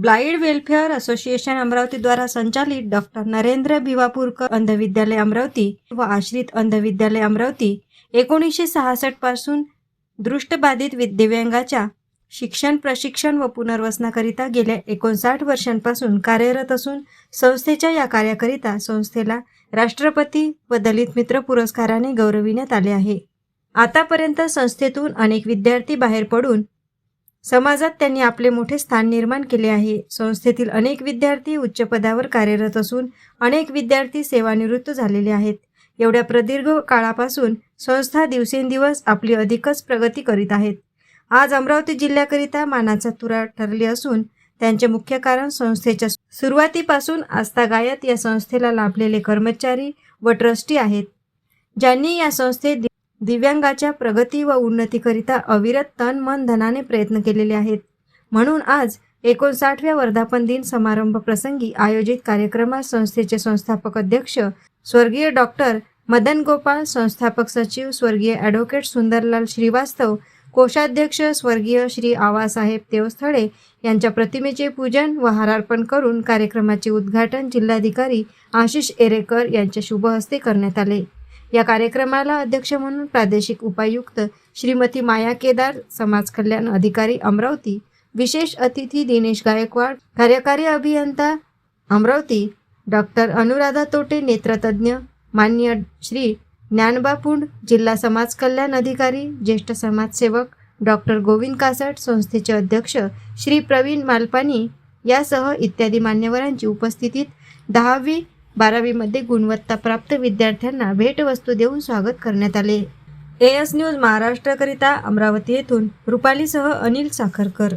ब्लाइड welfare association अमरावतीद्वारा संचालित doctor Narendra Bhivapurkar अंधविद्यालय अमरावती व आश्रित अंधविद्यालय अमरावती एकोणीसशे सहासष्टपासून दृष्टबाधित दिव्यांगाच्या शिक्षण प्रशिक्षण व पुनर्वसनाकरिता गेल्या एकोणसाठ वर्षांपासून कार्यरत असून संस्थेच्या या कार्याकरिता संस्थेला राष्ट्रपती व दलित मित्र पुरस्काराने गौरविण्यात आले आहे. आतापर्यंत संस्थेतून अनेक विद्यार्थी बाहेर पडून समाजात त्यांनी आपले मोठे स्थान निर्माण केले आहे. संस्थेतील अनेक विद्यार्थी उच्च पदावर कार्यरत असून अनेक विद्यार्थी सेवानिवृत्त झालेले आहेत. एवढ्या प्रदीर्घ काळापासून संस्था दिवसेंदिवस आपली अधिकच प्रगती करीत आहेत. आज अमरावती जिल्ह्याकरिता मानाचा तुरा ठरली असून त्यांचे मुख्य कारण संस्थेच्या सुरुवातीपासून आस्थागायत या संस्थेला लाभलेले कर्मचारी व ट्रस्टी आहेत. ज्यांनी या संस्थेत दिव्यांगाच्या प्रगती व उन्नतीकरिता अविरत तन मन धनाने प्रयत्न केलेले आहेत. म्हणून आज एकोणसाठव्या वर्धापन दिन समारंभ प्रसंगी आयोजित कार्यक्रमात संस्थेचे संस्थापक अध्यक्ष स्वर्गीय डॉक्टर मदन गोपाळ संस्थापक सचिव स्वर्गीय ॲडव्होकेट सुंदरलाल श्रीवास्तव कोषाध्यक्ष स्वर्गीय श्री आवासाहेब देवस्थळे यांच्या प्रतिमेचे पूजन व हारार्पण करून कार्यक्रमाचे उद्घाटन जिल्हाधिकारी आशिष एरेकर यांच्या शुभहस्ते करण्यात आले. या कार्यक्रमाला अध्यक्ष म्हणून प्रादेशिक उपायुक्त श्रीमती माया केदार समाज कल्याण अधिकारी अमरावती विशेष अतिथी दिनेश गायकवाड कार्यकारी अभियंता अमरावती डॉक्टर अनुराधा तोटे नेत्रतज्ञ मान्य श्री ज्ञानबापुंड जिल्हा समाज कल्याण अधिकारी ज्येष्ठ समाजसेवक डॉक्टर गोविंद कासट संस्थेचे अध्यक्ष श्री प्रवीण मालपानी यासह इत्यादी मान्यवरांची उपस्थितीत दहावी बारावीमध्ये गुणवत्ताप्राप्त विद्यार्थ्यांना भेटवस्तू देऊन स्वागत करण्यात आले. एएस न्यूज महाराष्ट्रकरिता अमरावती येथून रुपालीसह अनिल साखरकर.